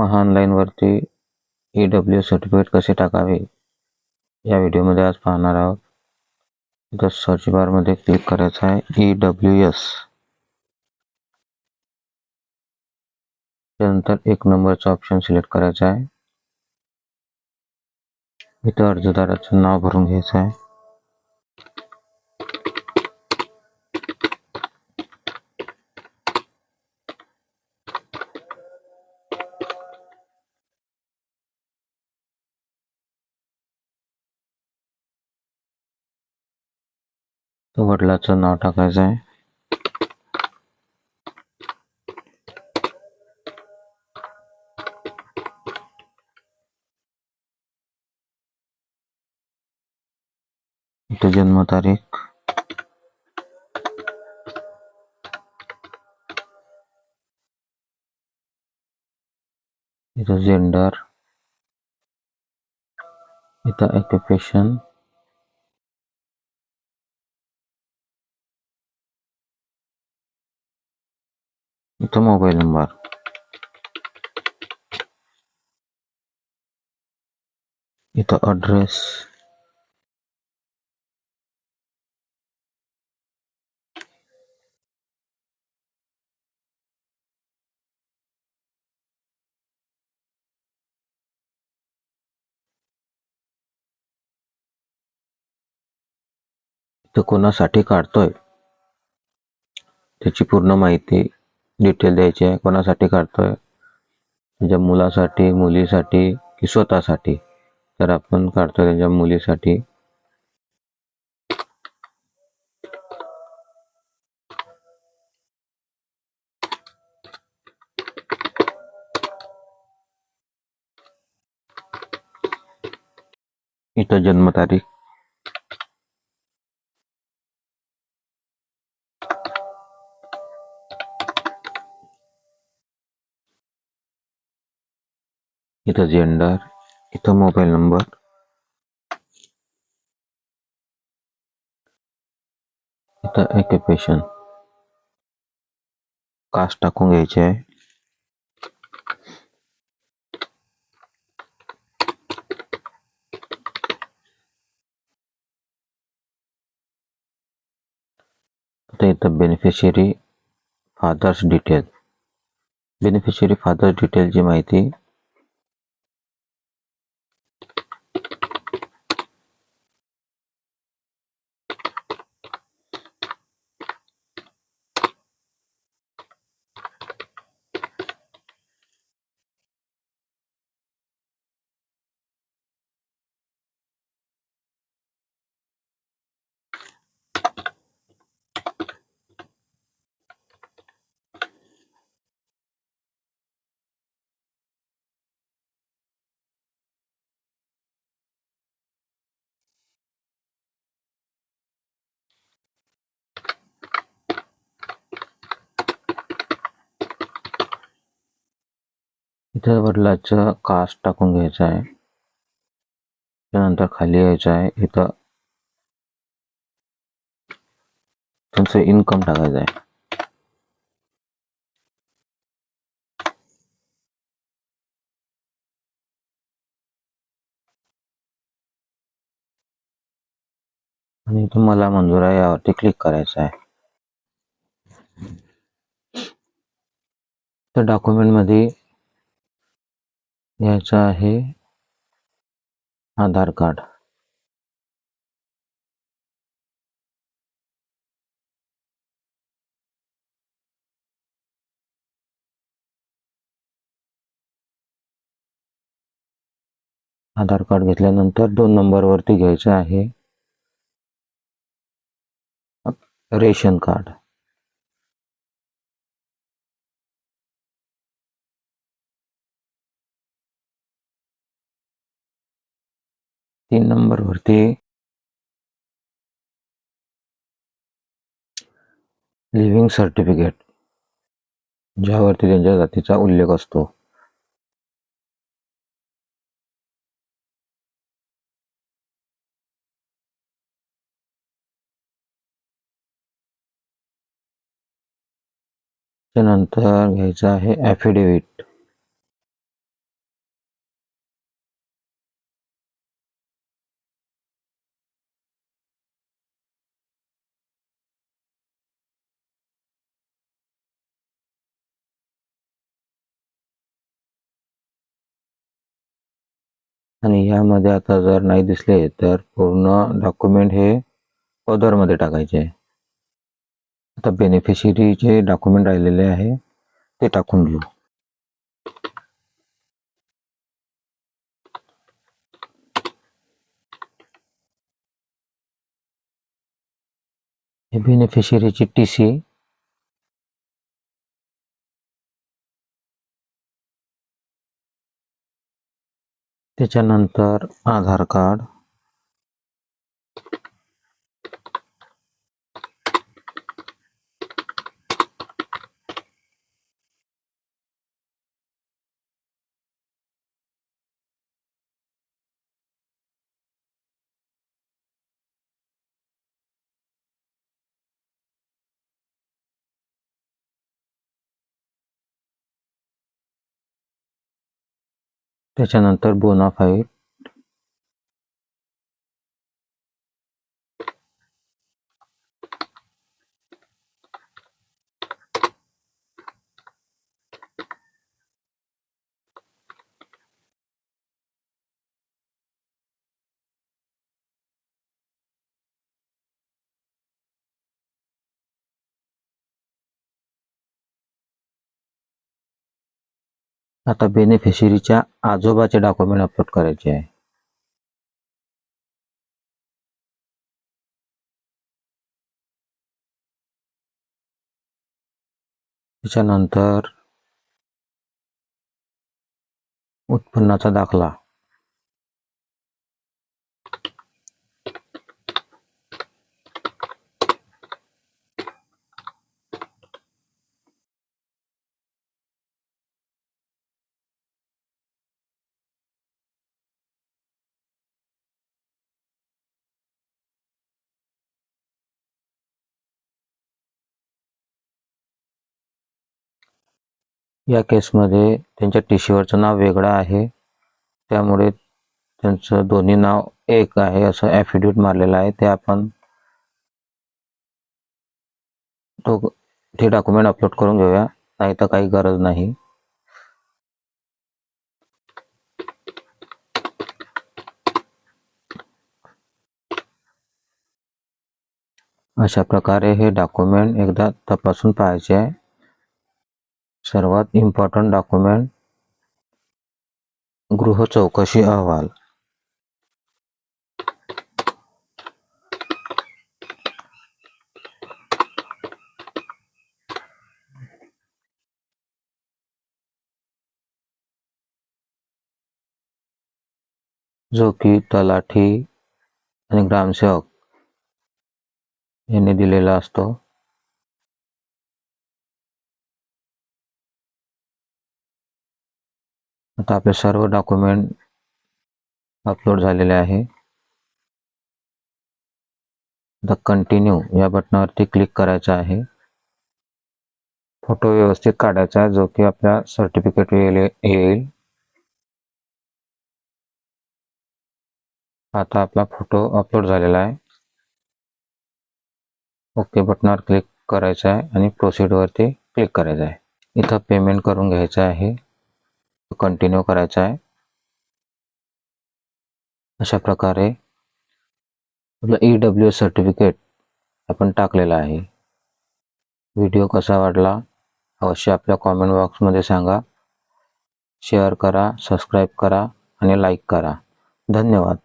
महा ऑनलाईनवरती E W certificate कसे टाकावे? या व्हिडिओमध्ये आज पाहणार आहोत. इथं सर्च बारमध्ये क्लिक करायचं आहे. ई डब्ल्यू एस त्यानंतर एक नंबरचा ऑप्शन सिलेक्ट करायचा आहे. इथं अर्जदाराचं नाव भरून घ्यायचं आहे. वडिलाचं नाव टाकायचं आहे. जन्मतारीख. इथं जेंडर इथं ऑक्युपेशन इथं मोबाईल नंबर इथं ॲड्रेस इथं कोणासाठी काढतोय? त्याची पूर्ण माहिती डिटेल द्यायची आहे कोणासाठी काढतोय? त्याच्या मुलासाठी मुलीसाठी की स्वतःसाठी? तर आपण काढतोय त्याच्या मुलीसाठी. इथं जन्मतारीख. इथं जेंडर इथं मोबाईल नंबर. इथं ऑक्युपेशन कास्ट टाकून घ्यायचे. आहे इथं beneficiary father's detail beneficiary father's डिटेलची माहिती इथं वडिलाचं कास्ट टाकून घ्यायचं आहे. त्यानंतर खाली यायचं आहे. इथं तुमचं इन्कम टाकायचं आहे. आणि इथं मला मंजूर आहे. यावरती क्लिक करायचं आहे. तर डॉक्युमेंटमध्ये यायचं आहे आधार कार्ड. आधार कार्ड घेतल्यानंतर दोन नंबरवरती घ्यायचं आहे. Ration card. तीन नंबरवरती लिव्हिंग सर्टिफिकेट ज्यावरती त्यांच्या जातीचा उल्लेख असतो. त्यानंतर घ्यायचं आहे ॲफिडेविट आणि ह्यामध्ये आता जर नाही दिसले तर पूर्ण डॉक्युमेंट हे अदरमध्ये टाकायचे. आता बेनिफिशरीचे डॉक्युमेंट राहिलेले आहे ते टाकून घेऊ. हे बेनिफिशरीची टी सी त्याच्यानंतर आधार कार्ड. त्याच्यानंतर बोनाफाईड आता बेनिफिशरीच्या आजोबाचे डॉक्युमेंट अपलोड करायचे आहे. त्याच्यानंतर उत्पन्नाचा दाखला. या केसमध्ये त्यांच्या टी सीवरचं नाव वेगळं आहे. त्यामुळे त्यांचं दोन्ही नाव एक आहे असं ॲफिडेविट मारलेलं आहे. ते आपण तो ते डॉक्युमेंट अपलोड करून घेऊया. नाही तर काही गरज नाही. अशा प्रकारे हे डॉक्युमेंट एकदा तपासून पाहायचे आहे. सर्वात इम्पॉर्टंट डॉक्युमेंट गृह चौकशी अहवाल. जो की तलाठी आणि ग्रामसेवक यांनी दिलेला असतो. आता आपले सर्व डॉक्युमेंट अपलोड झालेले आहे. द कंटिन्यू या बटनावरती क्लिक करायचं आहे. फोटो व्यवस्थित काढायचा आहे जो की आपल्या सर्टिफिकेट येईल येईल. आता आपला फोटो अपलोड झालेला आहे. ओके बटनावर क्लिक करायचं आहे आणि प्रोसीडवरती क्लिक करायचं आहे. इथं पेमेंट करून घ्यायचं आहे. कंटिन्यू करायचा आहे. अशा प्रकारे आपलं ई डब्ल्यू सर्टिफिकेट आपण टाकलेलं आहे. व्हिडिओ कसा वाटला अवश्य आपल्या कॉमेंट बॉक्समध्ये सांगा. शेअर करा सबस्क्राईब करा आणि लाईक करा. धन्यवाद.